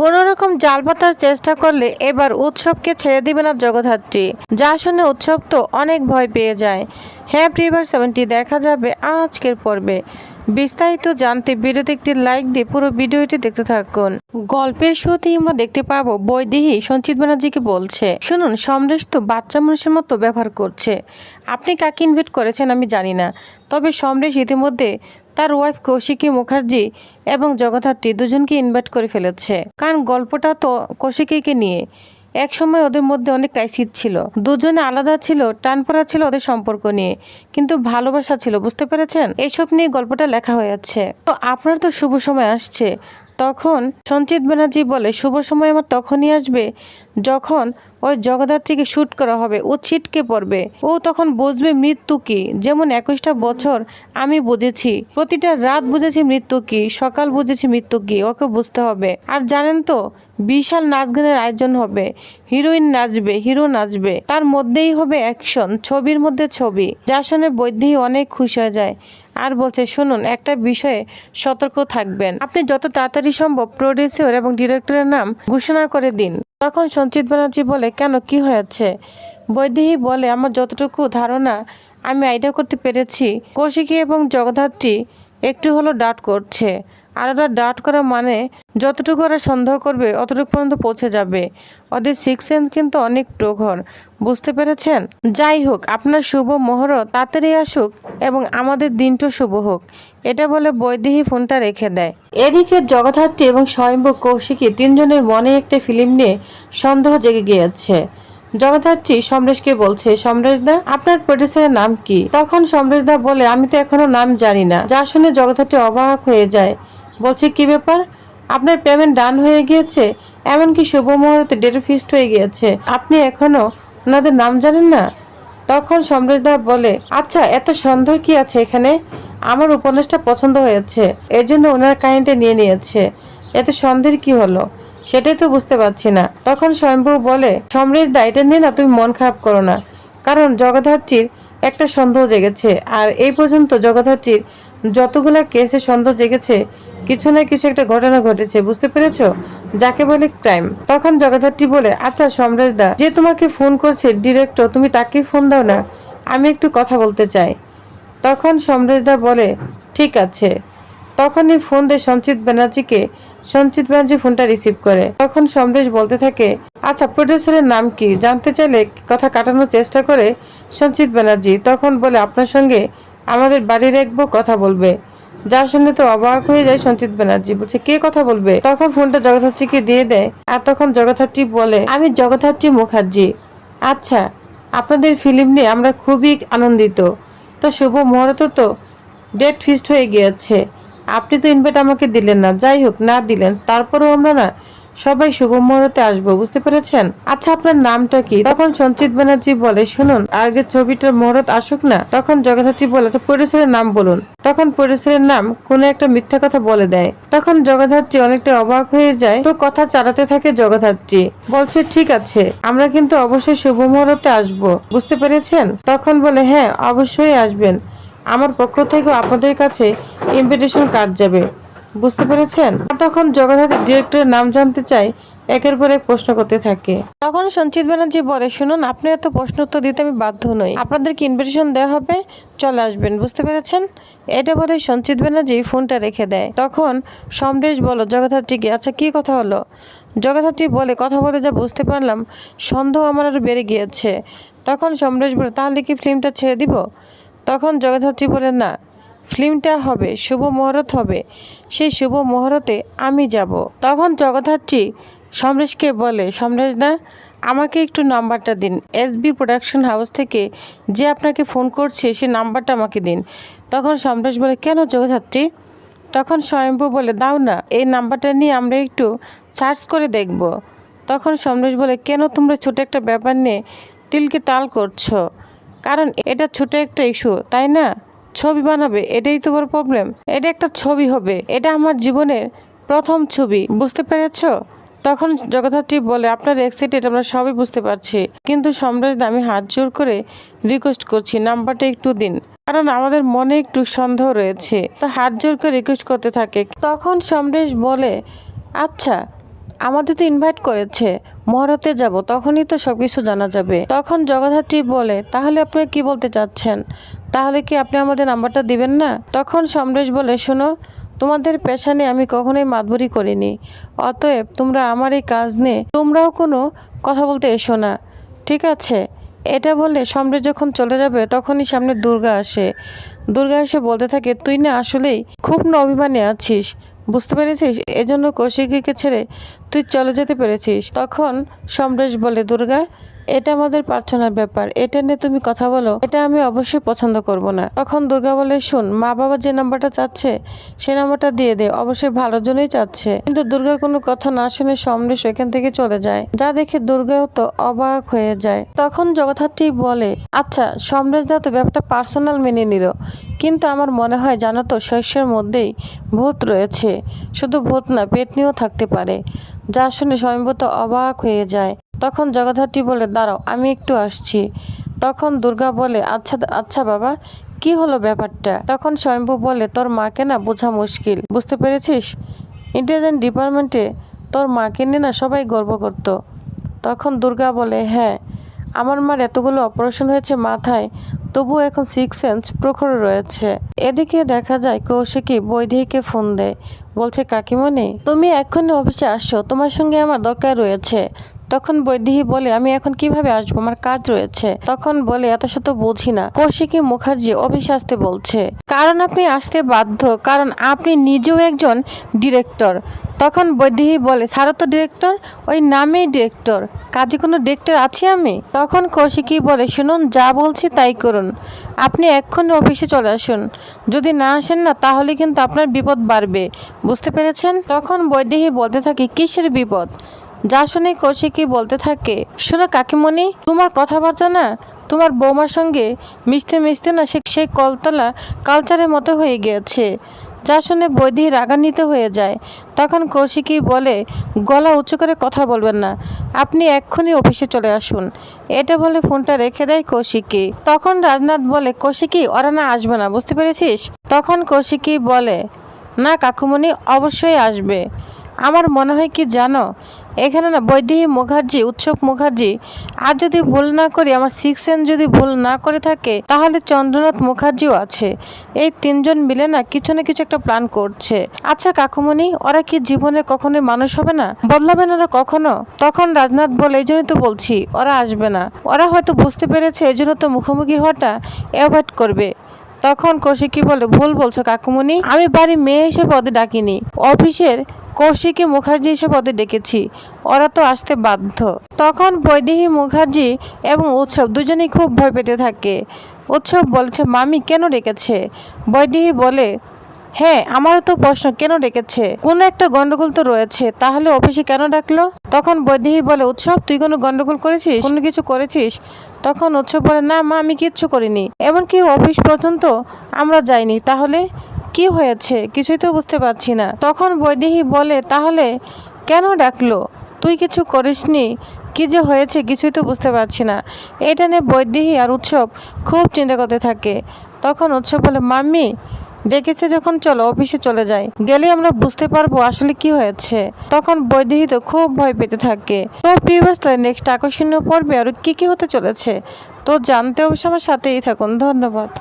কোন রকম জাল পাতার চেষ্টা করলে এবার উৎসবকে ছেড়ে দিবে না জগদ্ধাত্রী। যা শুনে উৎসব তো অনেক ভয় পেয়ে যায়। হ্যাঁ প্রিভার সেভেনটি দেখা যাবে আজকের পর্বে। বিস্তারিত জানতে ভিডিওতে একটি লাইক দিয়ে পুরো ভিডিওটি দেখতে থাকুন। গল্পের শুরুতেই আমরা দেখতে পাবো বৈদেহী সঞ্চিত ব্যানার্জিকে বলছে, শুনুন, সমরেশ তো বাচ্চা মানুষের মতো ব্যবহার করছে। আপনি কাকে ইনভাইট করেছেন আমি জানি না। তবে সমরেশ ইতিমধ্যে তার ওয়াইফ কৌশিকী মুখার্জি এবং জগদ্ধাত্রী দুজনকে ইনভাইট করে ফেলেছে। কারণ গল্পটা তো কৌশিকীকে নিয়ে। এক সময় ওদের মধ্যে অনেক ক্রাইসিস ছিল। দুজনে আলাদা ছিল, টানপড়া ছিল ওদের সম্পর্ক নিয়ে। কিন্তু ভালোবাসা ছিল, বুঝতে পেরেছেন? এইসব নিয়ে গল্পটা লেখা হয়েছে তো আপনার তো শুভ সময় আসছে। তখন সঞ্চিত ব্যানার্জি বলে, শুভ সময় আমার তখনই আসবে যখন ওই জগদ্ধাত্রীকে শ্যুট করা হবে, ও ছিটকে পড়বে। ও তখন বুঝবে মৃত্যু কি। যেমন একুশটা বছর আমি বুঝেছি, প্রতিটা রাত বুঝেছি মৃত্যু কি, সকাল বুঝেছি মৃত্যু কি, ওকে বুঝতে হবে। আর জানেন তো, বিশাল নাচ গানের আয়োজন হবে। হিরোইন নাচবে, হিরো নাচবে। তার মধ্যেই হবে অ্যাকশন, ছবির মধ্যে ছবি। যা শুনে বৈদ্যি অনেক খুশি হয়ে যায়। আর বলছে, শুনুন, একটা বিষয়ে সতর্ক থাকবেন। আপনি যত তাড়াতাড়ি সম্ভব প্রডিউসার এবং ডিরেক্টরের নাম ঘোষণা করে দিন। তখন সঞ্চিত ব্যানার্জি বলে, কেন? কি হয়েছে? বৈদেহী বলে, আমার যতটুকু ধারণা, আমি আইডিয়া করতে পেরেছি। কৌশিকী এবং জগদ্ধাত্রী একটু হলো ডাট করছে। আর ওরা ডাট করা মানে যতটুকু ওরা সন্দেহ করবে, অতটুকু পর্যন্ত পৌঁছে যাবে। ওদের সিক্স সেন্স কিন্তু অনেক প্রখর। বুঝতে পেরেছেন? যাই হোক, আপনার শুভ মহরত তাড়াতাড়ি আসুক এবং আমাদের দিনটা শুভ হোক। এটা বলে বৈদেহী ফোনটা রেখে দেয়। এদিকে জগদ্ধাত্রী এবং স্বয়ম্ভু কৌশিকী তিনজনের মনে একটা ফিল্ম নিয়ে সন্দেহ জেগে গিয়েছে। জগদ্ধাত্রী সমরেশকে বলছে সমরেশ দা আপনার প্রডিউসারের নাম কি? তখন সমরেশ দা বলে, আমি তো এখনও নাম জানি না। যা শুনে জগদ্ধাত্রী অবাক হয়ে যায়। বলছে, কি ব্যাপার? আপনার পেমেন্ট ডান হয়ে গিয়েছে? এমনকি শুভ মুহূর্তে ডেট ফিক্সড হয়ে গিয়েছে। আপনি এখনও ওনাদের নাম জানেন না? তখন সমরেশ দা বলে আচ্ছা এত সন্দেহ কি আছে এখানে? আমার উপন্যাসটা পছন্দ হয়েছে। এর জন্য ওনার কাহিনীটা নিয়ে নিয়েছে। এত সন্দেহের কি হলো? সেটাই তো বুঝতে পারছি না। তখন স্বয়ম্ভু বলে সমরেশ দা, এটা নিয়ে না তুমি মন খারাপ করো না। কারণ জগদ্ধাত্রীর একটা সন্দেহ জেগেছে। আর এই পর্যন্ত জগদ্ধাত্রীর যতগুলা কেসে সন্দেহ জেগেছে কিছু না কিছু একটা ঘটনা ঘটেছে, বুঝতে পেরেছ? যাকে বলে ক্রাইম তখন জগদ্ধাত্রী বলে আচ্ছা সমরেশ দা যে তোমাকে ফোন করছে ডিরেক্টর তুমি তাকে ফোন দাও না। আমি একটু কথা বলতে চাই। তখন সমরেশদা বলে, ঠিক আছে। তখনই ফোন দেয় সঞ্চিত ব্যানার্জিকে। সঞ্চিত ব্যানার্জি ফোনটা রিসিভ করে। তখন সমরেশ বলতে থাকে আচ্ছা প্রডিউসারের নাম কি? জানতে চাইলে কথা কাটানোর চেষ্টা করে। সঞ্চিত ব্যানার্জি তখন বলে, আপনার সঙ্গে আমাদের বাড়ি রাখব কথা বলবে। যার শুনে তো অবাক হয়ে যায় সঞ্চিত ব্যানার্জি। বলছে, কে কথা বলবে? তখন ফোনটা জগদ্ধাত্রীকে দিয়ে দেয় আর তখন জগদ্ধাত্রী বলে, আমি জগদ্ধাত্রী মুখার্জি। আচ্ছা আপনাদের ফিল্ম নিয়ে আমরা খুবই আনন্দিত। তো শুভ মুহূর্ত তো ডেট ফিক্সড হয়ে গিয়েছে। আপনি তো ইনভাইট আমাকে দিলেন না। যাই হোক, না দিলেন। তারপরেও আমরা না সবাই শুভ মুহূর্তে আসব, বুঝতে পেরেছেন? আচ্ছা আপনার নামটা কি? তখন সঞ্চিত ব্যানার্জি বলে, শুনুন, আগে ছবিটার মুহূর্ত আসুক না, তখন জগদ্ধাত্রী বলে আচ্ছা প্রডিউসারের নাম বলুন। তখন প্রডিউসারের নাম কোনো একটা মিথ্যা কথা বলে দেয়। তখন জগদ্ধাত্রী অনেকটা অবাক হয়ে যায়, তো কথা চালাতে থাকে জগদ্ধাত্রী। বলছে, ঠিক আছে, আমরা কিন্তু অবশ্যই শুভ মুহূর্তে আসব, বুঝতে পেরেছেন? তখন বলে হ্যাঁ অবশ্যই আসবেন। আমার পক্ষ থেকেও আপনাদের কাছে ইনভিটেশন কার্ড যাবে। বুঝতে পেরেছেন? তখন জগন্নাথের ডিরেক্টরের নাম জানতে চাই, একের পর এক প্রশ্ন করতে থাকে। তখন সঞ্চিত ব্যানার্জি বলে, শুনুন, আপনি এত প্রশ্ন উত্তর দিতে আমি বাধ্য নই। আপনাদেরকে ইনভিটেশন দেওয়া হবে, চলে আসবেন, বুঝতে পেরেছেন? এটা বলে সঞ্চিত ব্যানার্জি ফোনটা রেখে দেয়। তখন সমরেশ বলো জগদ্ধাত্রীকে আচ্ছা কি কথা হলো? জগদ্ধাত্রী বলে, কথা বলে যা বুঝতে পারলাম, সন্দেহ আমার আরও বেড়ে গিয়েছে। তখন সমরেশ বলে, তাহলে কি ফিল্মটা ছেড়ে দিব? তখন জগদ্ধাত্রী বলে, না। ফিল্মটা হবে, শুভ মুহূর্ত হবে, সেই শুভ মুহূর্তে আমি যাব। তখন জগদ্ধাত্রী সমরেশকে বলে, সমরেশ দা, আমাকে একটু নাম্বারটা দিন। এসবি প্রোডাকশন হাউস থেকে যে আপনাকে ফোন করছে সেই নাম্বারটা আমাকে দিন। তখন সমরেশ বলে, কেন জগদ্ধাত্রী? তখন স্বয়ম্ভু বলে, দাও না, এই নাম্বারটা নিয়ে আমরা একটু সার্চ করে দেখব। তখন সমরেশ বলে, কেন তোমরা ছোট একটা ব্যাপার নিয়ে তিলকে তাল করছ? কারণ এটা ছোট একটা ইস্যু তাই না? ছবি বানাবে এটাই তো বড় প্রবলেম এটা একটা ছবি হবে এটা আমার জীবনের প্রথম ছবি বুঝতে পেরেছ? তখন জগদ্ধাত্রী বলে আপনার এক্সাইটেড আমরা সবই বুঝতে পারছি। কিন্তু সমরেশ দা, আমি হাত জোর করে রিকোয়েস্ট করছি নাম্বারটা একটু দিন। কারণ আমাদের মনে একটু সন্দেহ রয়েছে। তো হাত জোর করে রিকোয়েস্ট করতে থাকে। তখন সমরেশ বলে আচ্ছা আমাদের তো ইনভাইট করেছে। মহরতে যাব, তখনই তো সব কিছু জানা যাবে। তখন জগদ্ধাত্রী বলে, তাহলে আপনি কি বলতে চাচ্ছেন? তাহলে কি আপনি আমাদের নাম্বারটা দিবেন না? তখন সমরেশ বলে, শোনো, তোমাদের পেশা নিয়ে আমি কখনোই মাতবরি করিনি। অতএব তোমরা আমার এই কাজ নিয়ে তোমরাও কোনো কথা বলতে এসো না। ঠিক আছে? এটা বলে সমরেশ যখন চলে যাবে, তখনই সামনে দুর্গা আসে। দুর্গা এসে বলতে থাকে, তুই না আসলেই খুব না অভিমানে আছিস। বুঝতে পেরেছিস? এজন্য কৌশিকীকে ছেড়ে তুই চলে যেতে পেরেছিস। তখন সমরেশ বলে, দুর্গা, এটা আমাদের প্রার্থনার ব্যাপার। এটা নিয়ে তুমি কথা বলো। এটা আমি অবশ্যই পছন্দ করব না। তখন দুর্গা বলে, শুন মা বাবা যে নাম্বারটা চাচ্ছে, সে নাম্বারটা দিয়ে দে। অবশ্যই ভালোর জন্যই চাচ্ছে। কিন্তু দুর্গার কোনো কথা না শুনে সমরেশ এখান থেকে চলে যায়। যা দেখে দুর্গাও তো অবাক হয়ে যায়। তখন জগদ্ধাত্রী বলে আচ্ছা সমরেশ দা তো ব্যাপারটা পার্সোনাল মেনে নিল। কিন্তু আমার মনে হয়, জানো তো, শস্যের মধ্যেই ভূত রয়েছে। শুধু ভূত না পেতনিও থাকতে পারে। যা শুনে স্বয়ম্ভূত অবাক হয়ে যায়। তখন জগদ্ধাত্রী বলে, দাঁড়াও, আমি একটু আসছি। তখন দুর্গা বলে আচ্ছা আচ্ছা বাবা, কি হলো ব্যাপারটা? তখন স্বয়ম্ভু বলে, তোর মাকে না বোঝা মুশকিল, বুঝতে পেরেছিস? ইন্টেলিজেন্ট ডিপার্টমেন্টে তোর মাকে নিয়ে না সবাই গর্ব করত। তখন দুর্গা বলে হ্যাঁ আমার মার এতগুলো অপারেশন হয়েছে মাথায়, তবুও এখন সিক্স সেন্স প্রখর রয়েছে। এদিকে দেখা যায় কৌশিকী বৈদেহীকে ফোন দেয়। বলছে, কাকিমণি, তুমি এক্ষুনি অফিসে আসো, তোমার সঙ্গে আমার দরকার রয়েছে। তখন বৈদিহী বলে, আমি এখন কীভাবে আসব? আমার কাজ রয়েছে। তখন বলে, এত শত বুঝি না। কৌশিকী মুখার্জি অফিসে আসতে বলছে, কারণ আপনি আসতে বাধ্য, কারণ আপনি নিজেও একজন ডিরেক্টর। তখন বৈদেহী বলে স্যারও তো ডিরেক্টর ওই নামেই ডিরেক্টর কাজে কোনো ডিরেক্টর আছি আমি? তখন কৌশিকী বলে, শুনুন, যা বলছি তাই করুন। আপনি এক্ষুনি অফিসে চলে আসুন। যদি না আসেন না, তাহলে কিন্তু আপনার বিপদ বাড়বে। বুঝতে পেরেছেন? তখন বৈদেহী বলতে থাকে, কিসের বিপদ? যা শুনে কৌশিকী বলতে থাকে, শোনো কাকিমণি, তোমার কথাবার্তা না, তোমার বৌমার সঙ্গে মিশতে মিশতে না সে, সেই কলতলা কালচারের মতো হয়ে গিয়েছে। যা শুনে বৈধি রাগান্বিত হয়ে যায়। তখন কৌশিকী বলে, গলা উঁচু করে কথা বলবেন না। আপনি এক্ষুনি অফিসে চলে আসুন। এটা বলে ফোনটা রেখে দেয় কৌশিকী। তখন রাজনাথ বলে, কৌশিকী, ওরা না আসবে না, বুঝতে পেরেছিস? তখন কৌশিকী বলে, না, কাকুমণি, অবশ্যই আসবে। আমার মনে হয় কি জানো এখানে না বৈদেহী মুখার্জি, উৎসব মুখার্জি। আর যদি ভুল না করি, আমার সিক্স যদি ভুল না করে থাকে, তাহলে চন্দ্রনাথ মুখার্জিও আছে। এই তিনজন মিলে না কিছু না কিছু একটা প্ল্যান করছে। আচ্ছা কাকুমণি, ওরা কি জীবনে কখনোই মানুষ হবে না? বদলাবে না ওরা কখনো? তখন রাজনাথ বলে, এই জন্যই তো বলছি, ওরা আসবে না। ওরা হয়তো বুঝতে পেরেছে, এই জন্য তো মুখোমুখি হওয়াটা অ্যাভয়েড করবে। তখন কৌশিকী বলে, ভুল বলছো কাকুমণি। আমি বাড়ি মেয়ে এসে পদে ডাকিনি। অফিসের কৌশিকী মুখার্জি এসে পদে ডেকেছি। ওরা তো আসতে বাধ্য। তখন বৈদেহী মুখার্জি এবং উৎসব দুজনেই খুব ভয় পেতে থাকে। উৎসব বলছে, মামি কেন ডেকেছে? বৈদেহী বলে হ্যাঁ আমারও তো প্রশ্ন, কেন ডেকেছে? কোনো একটা গন্ডগোল তো রয়েছে, তাহলে অফিসে কেন ডাকলো? তখন বৈদেহী বলে, উৎসব, তুই কোনো গন্ডগোল করেছিস? কোনো কিছু করেছিস? তখন উৎসব বলে, না মা, আমি কিচ্ছু করিনি। এমনকি অফিস পর্যন্ত? আমরা যাইনি। তাহলে কি হয়েছে? কিছুই তো বুঝতে পারছি না। তখন বৈদেহী বলে, তাহলে কেন ডাকলো? তুই কিছু করিসনি? কি যে হয়েছে কিছুই তো বুঝতে পারছি না। এটা নিয়ে বৈদেহী আর উৎসব খুব চিন্তা করতে থাকে। তখন উৎসব বলে, মাম্মি ডেকেছে যখন, চলো, অফিসে চলে যাই। গেলে আমরা বুঝতে পারব আসলে কি হয়েছে। তখন বৈদেহিত খুব ভয় পেতে থাকে। তো প্রিয় নেক্সট আকর্ষণীয় পর্বে আর কি কি হতে চলেছে? তো, জানতে অবশ্য আমার সাথেই থাকুন। ধন্যবাদ।